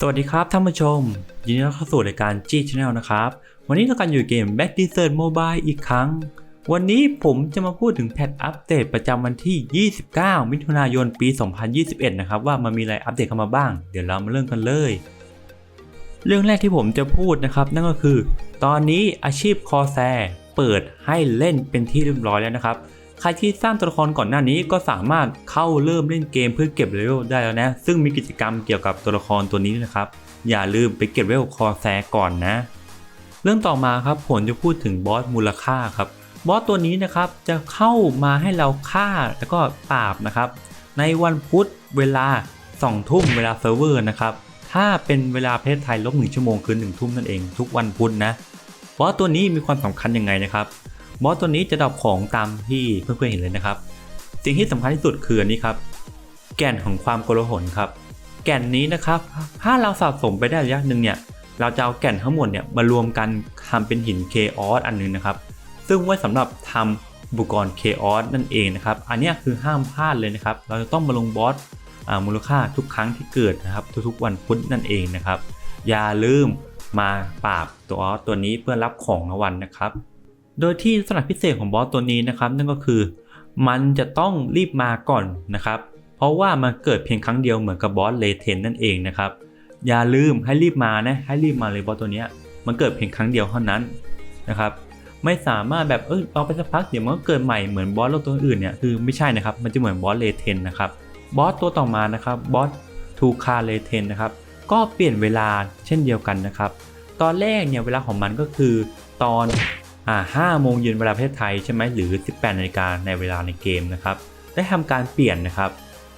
สวัสดีครับท่านผู้ชม ยินดีต้อนรับเข้าสู่รายการ G Channel นะครับ วันนี้เรากันอยู่เกม Back Desert Mobile อีกครั้ง วันนี้ผมจะมาพูดถึงแพทอัปเดตประจำวันที่ 29 มิถุนายนปี 2021 นะครับ ว่ามันมีอะไรอัปเดตเข้ามาบ้าง เดี๋ยวเรามาเริ่มกันเลย เรื่องแรกที่ผมจะพูดนะครับ นั่นก็คือ ตอนนี้อาชีพคอแซเปิดให้เล่นเป็นที่เรียบร้อยแล้วนะครับ ใครที่สร้างตัวละครก่อนหน้านี้ก็สามารถเข้าเริ่มเล่นเกมเพื่อเก็บเลเวลได้แล้วนะ ซึ่งมีกิจกรรมเกี่ยวกับตัวละครตัวนี้นะครับ อย่าลืมไปเก็บเลเวลคอแซก่อนนะ เรื่องต่อมาครับผมจะพูดถึงบอสมูลค่าครับบอสตัวนี้นะครับจะเข้ามาให้เราฆ่าแล้วก็ปราบนะครับ ในวันพุธเวลา 2 ทุ่มเวลาเซิร์ฟเวอร์นะครับ ถ้าเป็นเวลาประเทศไทยลบหนึ่งชั่วโมงคือหนึ่งทุ่มนั่นเองทุกวันพุธนะบอสตัวนี้มีความสำคัญยังไงนะครับ บอสตัวนี้จะดรอปของตามที่เพื่อนๆเห็นเลยนะครับ สิ่งที่สำคัญที่สุดคืออันนี้ครับ แก่นของความโกลาหลครับ แก่นนี้นะครับ ถ้าเราสะสมไปได้ระยะหนึ่งเนี่ยเราจะเอาแก่นทั้งหมดเนี่ยมารวมกันทำเป็นหินเคออสอันหนึงนะครับ ซึ่งไว้สำหรับทำอุปกรณ์เคออสนั่นเองนะครับ อันนี้คือห้ามพลาดเลยนะครับ เราจะต้องมาลงบอสอมูลค่าทุกครั้งที่เกิดนะครับ ทุกๆวันพุธนั่นเองนะครับ อย่าลืมมาปราบตัวออสตัวนี้เพื่อรับของรางวัลนะครับ โดยที่ลักษณะพิเศษของบอสตัวนี้นะครับ นั่นก็คือ มันจะต้องรีบมาก่อนนะครับ เพราะว่ามันเกิดเพียงครั้งเดียวเหมือนกับบอสเลเทนนั่นเองนะครับ อย่าลืมให้รีบมานะให้รีบมาเลยบอสตัวนี้มันเกิดเพียงครั้งเดียวเท่านั้นนะครับไม่สามารถแบบเออเอาไปสักพักเดี๋ยวมันก็เกิดใหม่เหมือนบอสโลกตัวอื่นเนี่ยคือไม่ใช่นะครับมันจะเหมือนบอสเลเทนนะครับบอสตัวต่อมานะครับบอสทูคาเลเทนนะครับก็เปลี่ยนเวลาเช่นเดียวกันนะครับ ตอนแรกเนี่ยเวลาของมันก็คือตอน อ่า5โมงเย็นเวลาประเทศไทยใช่ไหมหรือ 18นาฬิกาในเวลาในเกมนะครับ ได้ทำการเปลี่ยนนะครับ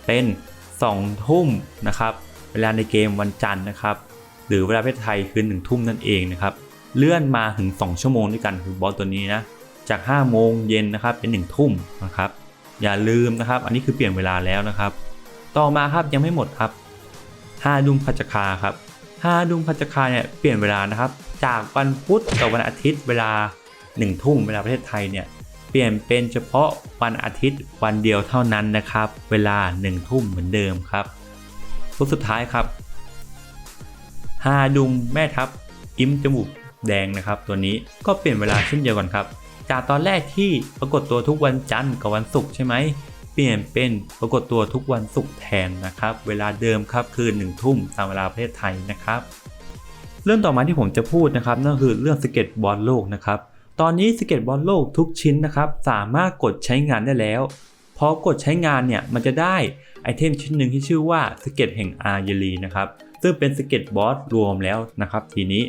เป็น 2 ทุ่มนะครับ เวลาในเกมวันจันทร์นะครับ หรือเวลาประเทศไทยคือ1ทุ่มนั่นเองนะครับ เลื่อนมาถึง 2 ชั่วโมงด้วยกันคือบอสตัวนี้นะ จาก 5 โมงเย็นนะครับ เป็น 1 ทุ่มนะครับ อย่าลืมนะครับ อันนี้คือเปลี่ยนเวลาแล้วนะครับ ต่อมาครับยังไม่หมดครับฮาดุมพัชคาครับฮาดุมพัชคาเนี่ยเปลี่ยนเวลานะครับ จากวันพุธกับวันอาทิตย์เวลา 1 ทุ่มเวลาประเทศไทยเนี่ยเปลี่ยนเป็นเฉพาะวันอาทิตย์วันเดียวเท่านั้นนะครับ เวลา 1 ทุ่มเหมือนเดิมครับตัวสุดท้ายครับฮาดุมแม่ทัพอิมจมูกแดงนะครับ ตัวนี้ก็เปลี่ยนเวลาเช่นเดียวกันครับ จากตอนแรกที่ปรากฏตัวทุกวันจันทร์กับวันศุกร์ใช่ไหมเปลี่ยนเป็นปรากฏตัวทุกวันศุกร์แทนนะครับ เวลาเดิมครับคือ1ทุ่มตามเวลาประเทศไทยนะครับ เรื่องต่อมาที่ผมจะพูดนะครับนั่นคือเรื่องสเก็ตบอลโลกนะครับ ตอนนี้สเก็ตบอลโลกทุกชิ้นนะครับสามารถกดใช้งานได้แล้วพอกดใช้งานเนี่ยมันจะได้ไอเทมชิ้นหนึ่งที่ชื่อว่าสเก็ตแห่งอาร์เยลีนะครับซึ่งเป็นสเก็ตบอสรวมแล้วนะครับทีนี้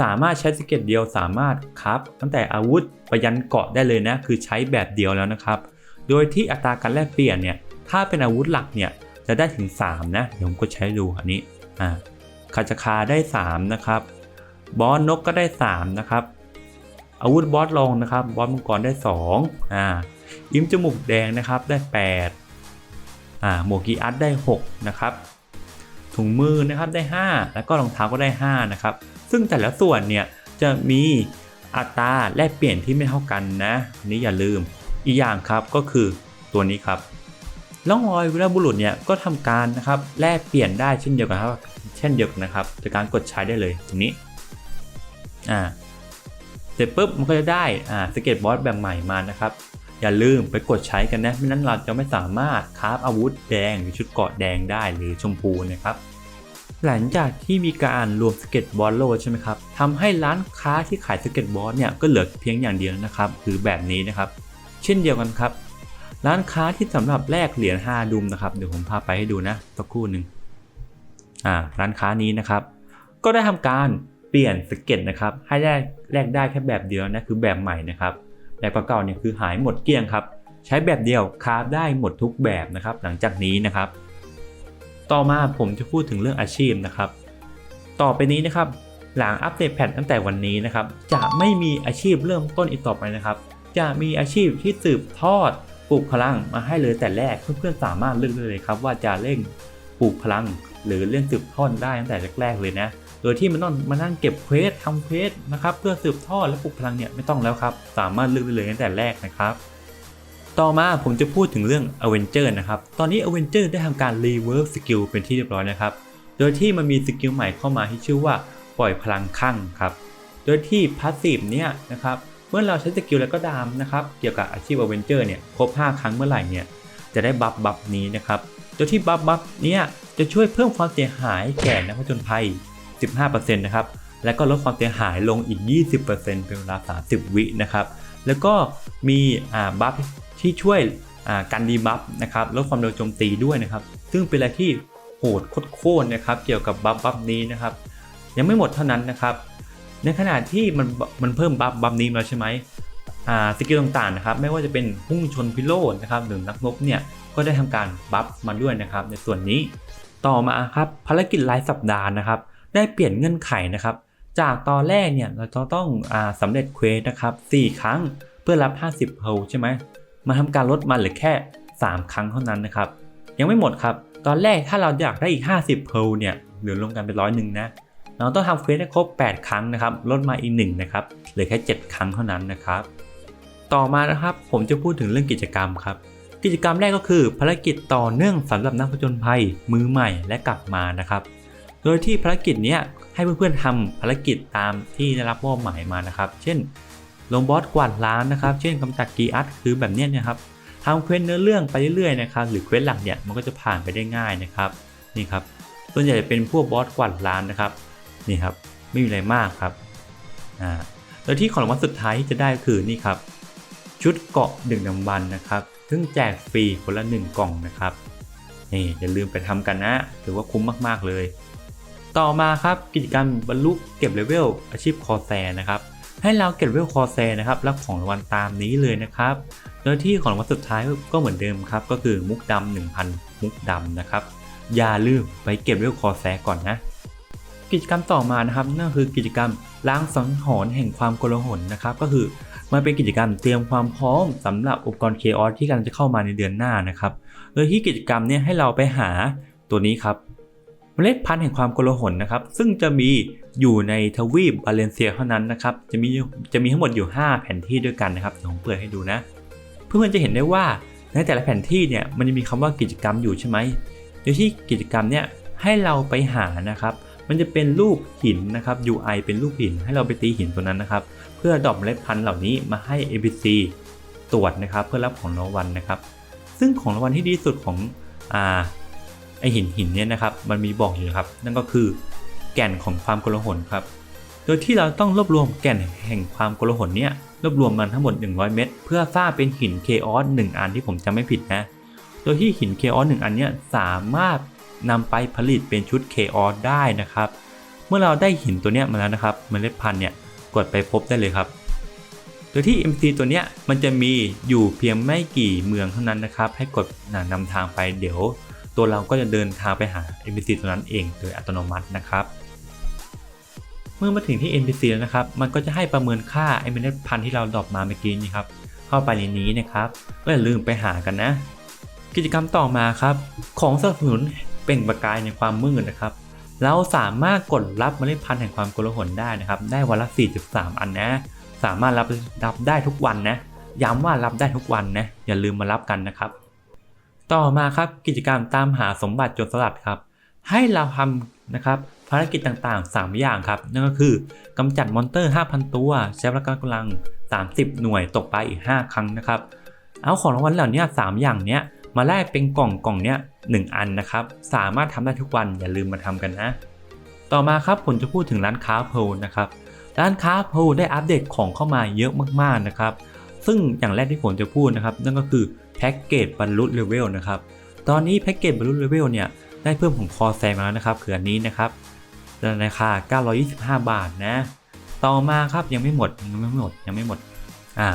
สามารถใช้สเก็ตเดียวสามารถครับตั้งแต่อาวุธไปยันเกาะได้เลยนะคือใช้แบบเดียวแล้วนะครับ โดยที่อัตราการแลกเปลี่ยนเนี่ยถ้าเป็นอาวุธหลักเนี่ยจะได้ถึง 3 นะเดี๋ยวผมก็ใช้ดูอันนี้อ่าคาจคาได้ 3 นะครับ บอสนกก็ได้ 3 นะครับ อาวุธบอสรองนะครับบอสมังกรได้2อ่าอิมจมูกแดงนะครับได้8อ่าหมวกกีอัดได้6นะครับถุงมือนะครับได้ 5 แล้วก็รองเท้าก็ได้ 5 นะครับ ซึ่งแต่ละส่วนเนี่ยจะมีอัตราแลกเปลี่ยนที่ไม่เท่ากันนะอันนี้อย่าลืมอีกอย่างครับก็คือตัวนี้ครับล่องรอยวีรบุรุษเนี่ยก็ทำการนะครับแลกเปลี่ยนได้เช่นเดียวกันครับ เช่นเดียวกันนะครับจากการกดใช้ได้เลยตรงนี้อ่า ร็จปุ๊บมันก็จะได้อ่าสเก็ตบอร์ดแบบใหม่มานะครับ อย่าลืมไปกดใช้กันนะไม่นั้นเราจะไม่สามารถคราฟอาวุธแดงหรือชุดเกราะแดงได้หรือชมพูนะครับหลังจากที่มีการรวมสเก็ตบอร์ดโลใช่ไหมครับทำให้ร้านค้าที่ขายสเก็ตบอร์ดเนี่ยก็เหลือเพียงอย่างเดียวนะครับ คือแบบนี้นะครับ เช่นเดียวกันครับ ร้านค้าที่สำหรับแลกเหรียญ5ดุมนะครับเดี๋ยวผมพาไปให้ดูนะสักครู่หนึ่งอ่าร้านค้านี้นะครับ ก็ได้ทำการ เปลี่ยนสเก็ตนะครับให้แลกแลกได้แค่แบบเดียวนะคือแบบใหม่นะครับแบบเก่าๆเนี่ยคือหายหมดเกลี้ยงครับใช้แบบเดียวคราฟได้หมดทุกแบบนะครับ หลังจากนี้นะครับ ต่อมาผมจะพูดถึงเรื่องอาชีพนะครับ ต่อไปนี้นะครับหลังอัปเดตแพทตั้งแต่วันนี้นะครับ จะไม่มีอาชีพเริ่มต้นอีกต่อไปนะครับ จะมีอาชีพที่สืบทอดปลูกพลังมาให้เลยแต่แรกเพื่อนๆสามารถเลือกได้เลยครับ ว่าจะเล่นปลูกพลังหรือเล่นสืบทอดได้ตั้งแต่แรกๆเลยนะ โดยที่มันต้องมานั่งเก็บเควสทำเควสนะครับเพื่อสืบทอดและปลุกพลังเนี่ยไม่ต้องแล้วครับ สามารถเลือกได้เลยตั้งแต่แรกนะครับต่อมาผมจะพูดถึงเรื่อง a v e n g e r นะครับ ตอนนี้ a v e n g e r ได้ทำการ rework skill เป็นที่เรียบร้อยนะครับ โดยที่มันมีสกิลใหม่เข้ามาที่ชื่อว่าปล่อยพลังข้างครับ โดยที่พาสซีฟเนี่ยนะครับ เมื่อเราใช้สกิลแล้วก็ดามนะครับ เกี่ยวกับอาชีพอเวนเจอร์เนี่ย ครบ 5 ครั้งเมื่อไหร่เนี่ย จะได้บัฟบัฟนี้นะครับ โดยที่บัฟบัฟเนี่ยจะช่วยเพิ่มความเสียหายแก่นักผจญภัย 15%นะครับ และก็ลดความเสียหายลงอีก 20%เป็นเวลา 30 วินะครับ แล้วก็มีบัฟที่ช่วยการดีบัฟนะครับ ลดความเร็วโจมตีด้วยนะครับ ซึ่งเป็นอะไรที่โหดโคตรๆนะครับ เกี่ยวกับบัฟบัฟนี้นะครับ ยังไม่หมดเท่านั้นนะครับ ในขณะที่มันมันเพิ่มบัฟบัฟนี้มาแล้วใช่ไหมสกิลต่างๆนะครับ ไม่ว่าจะเป็นพุ่งชนพิโรธนะครับหรือนักรบเนี่ยก็ได้ทำการบัฟมาด้วยนะครับในส่วนนี้ต่อมาครับภารกิจรายสัปดาห์นะครับ ได้เปลี่ยนเงื่อนไขนะครับ จากตอนแรกเนี่ยเราจะต้องอสำเร็จเควสนะครับ4ครั้งเพื่อรับ 50เพลใช่ไหมมาทำการลดมันเหลือแค่ 3 ครั้งเท่านั้นนะครับ ยังไม่หมดครับ ตอนแรกถ้าเราอยากได้อีก 50เพลเนี่ยเหลือรวมกันเป็นร้อยหนึ่งนะเราต้องทำเควสให้ครบ 8 ครั้งนะครับลดมาอีก1นะครับเหลือแค่ 7 ครั้งเท่านั้นนะครับ ต่อมานะครับผมจะพูดถึงเรื่องกิจกรรมครับกิจกรรมแรกก็คือภารกิจต่อเนื่องสำหรับนักผจญภัยมือใหม่และกลับมานะครับ โดยที่ภารกิจนี้ให้เพื่อนๆทำภารกิจตามที่ได้รับมอบหมายมานะครับ เช่นลงบอสกวาดล้านนะครับ เช่นกำจัดกีอัดคือแบบนี้นะครับทำเควสเนื้อเรื่องไปเรื่อยๆนะครับหรือเควสหลักเนี่ยมันก็จะผ่านไปได้ง่ายนะครับนี่ครับส่วนใหญ่จะเป็นพวกบอสกวาดล้านนะครับนี่ครับไม่มีอะไรมากครับอ่าโดยที่ของรางวัลสุดท้ายที่จะได้คือนี่ครับ ชุดเกาะดึงดำบันนะครับ ซึ่งแจกฟรีคนละหนึ่งกล่องนะครับนี่อย่าลืมไปทำกันนะถือว่าคุ้มมากๆเลย ต่อมาครับกิจกรรมบรรลุเก็บเลเวลอาชีพคอแซนะครับให้เราเก็บเลเวลคอแซนะครับรับของรางวัลตามนี้เลยนะครับโดยที่ของรางวัลสุดท้ายก็เหมือนเดิมครับก็คือมุกดำ1,000 มุกดำนะครับอย่าลืมไปเก็บเลเวลคอแซก่อนนะ กิจกรรมต่อมานะครับนั่นคือกิจกรรมล้างสังหรณ์แห่งความโกลาหลนะครับก็คือมันเป็นกิจกรรมเตรียมความพร้อมสำหรับอุปกรณ์เคออสที่กำลังจะเข้ามาในเดือนหน้านะครับโดยที่กิจกรรมเนี้ให้เราไปหาตัวนี้ครับ เมล็ดพันธุ์แห่งความโกลาหลนะครับ ซึ่งจะมีอยู่ในทวีปบาเลนเซียเท่านั้นนะครับ จะมีจะมีทั้งหมดอยู่ 5 แผนที่ด้วยกันนะครับเดี๋ยวผมเปิดให้ดูนะ เพื่อนๆจะเห็นได้ว่าในแต่ละแผนที่เนี่ยมันจะมีคำว่ากิจกรรมอยู่ใช่ไหมโดยที่กิจกรรมเนี่ยให้เราไปหานะครับ มันจะเป็นรูปหินนะครับ UI เป็นรูปหิน ให้เราไปตีหินตัวนั้นนะครับ เพื่อดอปเมล็ดพันธุ์เหล่านี้มาให้ ABC ตรวจนะครับ เพื่อรับของรางวัลนะครับ ซึ่งของรางวัลที่ดีสุดของอ่า ไอหินหินเนี่ยนะครับมันมีบอกอยู่ครับ นั่นก็คือแก่นของความโกลาหลครับ โดยที่เราต้องรวบรวมแก่นแห่งความโกลาหลเนี่ยรวบรวมมันทั้งหมด 100 เม็ดเพื่อสร้างเป็นหินเคออส1อันที่ผมจำไม่ผิดนะ โดยที่หินเคออส1อันเนี้ยสามารถนำไปผลิตเป็นชุดเคออสได้นะครับ เมื่อเราได้หินตัวเนี้ยมาแล้วนะครับเมล็ดพันธุ์เนี่ยกดไปพบได้เลยครับ โดยที่ MC ตัวเนี้ยมันจะมีอยู่เพียงไม่กี่เมืองเท่านั้นนะครับ ให้กดนำทางไปเดี๋ยว ตัวเราก็จะเดินทางไปหา NPC ตัวนั้นเองโดยอัตโนมัตินะครับ เมื่อมาถึงที่ NPC แล้วนะครับ มันก็จะให้ประเมินค่าไอเมล็ดพันธุ์ที่เราดรอปมาเมื่อกี้นี้ครับ เข้าไปในนี้นะครับก็อย่าลืมไปหากันนะ กิจกรรมต่อมาครับ ของสนับสนุนเปล่งประกายในความมืดนะครับ เราสามารถกดรับเมล็ดพันธุ์แห่งความโกลาหลได้นะครับ ได้วันละ 4.3 อันนะ สามารถรับรับได้ทุกวันนะ ย้ำว่ารับได้ทุกวันนะ อย่าลืมมารับกันนะครับ ต่อมาครับกิจกรรมตามหาสมบัติโจรสลัดครับ ให้เราทำนะครับภารกิจต่างๆ 3 อย่างครับ นั่นก็คือกำจัดมอนเตอร์ 5,000 ตัว ใช้พลังกำลัง 30 หน่วยตกไปอีก 5 ครั้งนะครับ เอาของรางวัลเหล่านี้3อย่างเนี้ยมาแลกเป็นกล่องกล่องเนี้ย1อันนะครับ สามารถทำได้ทุกวันอย่าลืมมาทำกันนะ ต่อมาครับผมจะพูดถึงร้านค้าโพลนะครับ ร้านค้าโพลได้อัปเดตของเข้ามาเยอะมากๆนะครับ ซึ่งอย่างแรกที่ผมจะพูดนะครับ นั่นก็คือ แพ็กเกจบรรลุเลเวลนะครับ ตอนนี้แพ็กเกจบรรลุเลเวลเนี่ยได้เพิ่มของคอแซมาแล้วนะครับคืออันนี้นะครับราคา 925 บาทนะ ต่อมาครับยังไม่หมดยังไม่หมดยังไม่หมดอ่า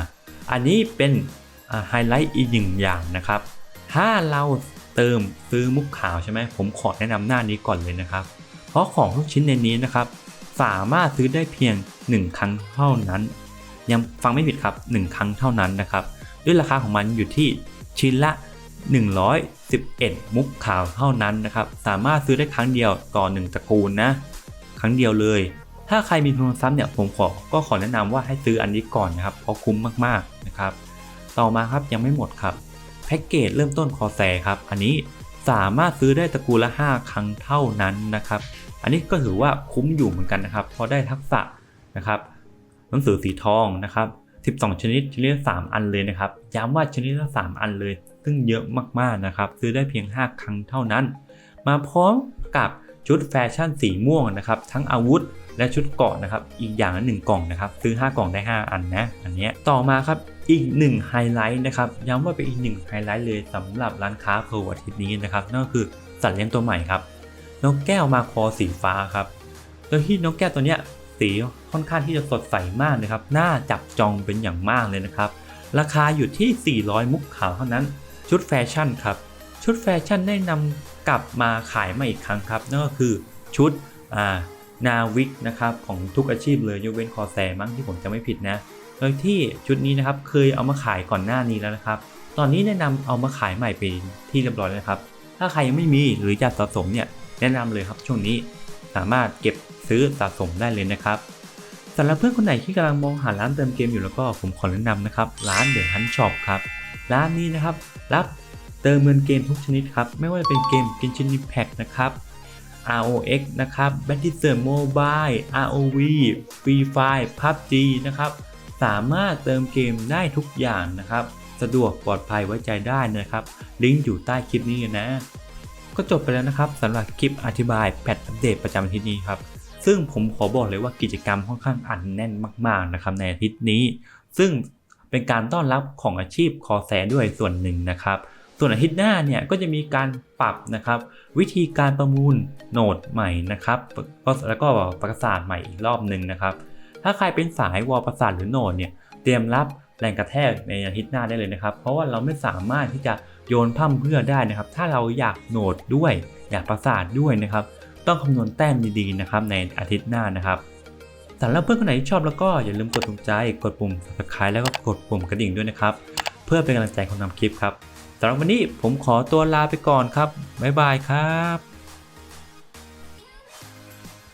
อันนี้เป็นไฮไลท์อีกหนึ่งอย่างนะครับ ถ้าเราเติมซื้อมุกขาวใช่ไหมผมขอแนะนำหน้านี้ก่อนเลยนะครับ เพราะของทุกชิ้นในนี้นะครับ สามารถซื้อได้เพียง 1 ครั้งเท่านั้น ยังฟังไม่ผิดครับ 1 ครั้งเท่านั้นนะครับ ด้วยราคาของมันอยู่ที่ ชิ้นละ 111 มุกขาวเท่านั้นนะครับ สามารถซื้อได้ครั้งเดียวต่อ 1ตระกูลนะ ครั้งเดียวเลย ถ้าใครมีทุนทรัพย์เนี่ยผมขอก็ขอแนะนำว่าให้ซื้ออันนี้ก่อนนะครับเพราะคุ้มมากๆนะครับ ต่อมาครับยังไม่หมดครับแพ็กเกจเริ่มต้นคอแซครับ อันนี้สามารถซื้อได้ตระกูลละ 5 ครั้งเท่านั้นนะครับ อันนี้ก็ถือว่าคุ้มอยู่เหมือนกันนะครับเพราะได้ทักษะนะครับ หนังสือสีทองนะครับ 12 ชนิด ชนิดละ3อันเลยนะครับ ย้ำว่าชนิดละ3อันเลย ซึ่งเยอะมากๆนะครับ ซื้อได้เพียง 5 ครั้งเท่านั้น มาพร้อมกับชุดแฟชั่นสีม่วงนะครับ ทั้งอาวุธและชุดเกราะนะครับ อีกอย่างละหนึ่งกล่องนะครับ ซื้อ 5 กล่องได้ 5 อันนะ อันนี้ต่อมาครับอีก1ไฮไลท์นะครับ ย้ำว่าเป็นอีก1ไฮไลท์เลยสำหรับร้านค้าเพลอาทิตย์นี้นะครับ นั่นก็คือสัตว์เลี้ยงตัวใหม่ครับนกแก้วมาคอสีฟ้าครับโดยที่นกแก้วตัวเนี้ยสี ค่อนข้างที่จะสดใสมากนะครับ น่าจับจองเป็นอย่างมากเลยนะครับ ราคาอยู่ที่ 400 มุกขาวเท่านั้น ชุดแฟชั่นครับ ชุดแฟชั่นได้นำกลับมาขายมาอีกครั้งครับ นั่นก็คือชุดอ่านาวิกนะครับของทุกอาชีพเลยยกเว้นคอแซมั้งที่ผมจะไม่ผิดนะ โดยที่ชุดนี้นะครับเคยเอามาขายก่อนหน้านี้แล้วนะครับ ตอนนี้แนะนำเอามาขายใหม่ไปที่เรียบร้อยแล้วครับ ถ้าใครยังไม่มีหรืออยากสะสมเนี่ยแนะนำเลยครับช่วงนี้สามารถเก็บซื้อสะสมได้เลยนะครับ สำหรับเพื่อนคนไหนที่กำลังมองหาร้านเติมเกมอยู่แล้วก็ผมขอแนะนำนะครับ ร้านเดอะฮันช็อปครับร้านนี้นะครับ รับเติมเงินเกมทุกชนิดครับ ไม่ว่าจะเป็นเกม Genshin Impact นะครับ ROX นะครับ Battlefield Mobile ROV Free Fire PUBG นะครับ สามารถเติมเกมได้ทุกอย่างนะครับ สะดวกปลอดภัยไว้ใจได้นะครับ ลิงก์อยู่ใต้คลิปนี้นะ ก็จบไปแล้วนะครับสำหรับคลิปอธิบายแพทอัปเดตประจำอาทิตย์นี้ครับ ซึ่งผมขอบอกเลยว่ากิจกรรมค่อนข้างอัดแน่นมากๆนะครับในอาทิตย์นี้ ซึ่งเป็นการต้อนรับของอาชีพคอแซด้วยส่วนหนึ่งนะครับ ส่วนอาทิตย์หน้าเนี่ยก็จะมีการปรับนะครับวิธีการประมูลโหนดใหม่นะครับแล้วก็ประกาศใหม่อีกรอบหนึ่งนะครับ ถ้าใครเป็นสายวอลประสาทหรือโหนดเนี่ยเตรียมรับแรงกระแทกในอาทิตย์หน้าได้เลยนะครับ เพราะว่าเราไม่สามารถที่จะโยนพั่มเพื่อได้นะครับ ถ้าเราอยากโหนดด้วย อยากประสาทด้วยนะครับ ต้องคำนวณแต้มดีๆนะครับในอาทิตย์หน้านะครับสำหรับเพื่อนคนไหนที่ชอบแล้วก็อย่าลืมกดถูกใจ กดปุ่ม subscribe แล้วก็กดปุ่มกระดิ่งด้วยนะครับ เพื่อเป็นกำลังใจคนทำคลิปครับสำหรับวันนี้ผมขอตัวลาไปก่อนครับบ๊ายบายครับ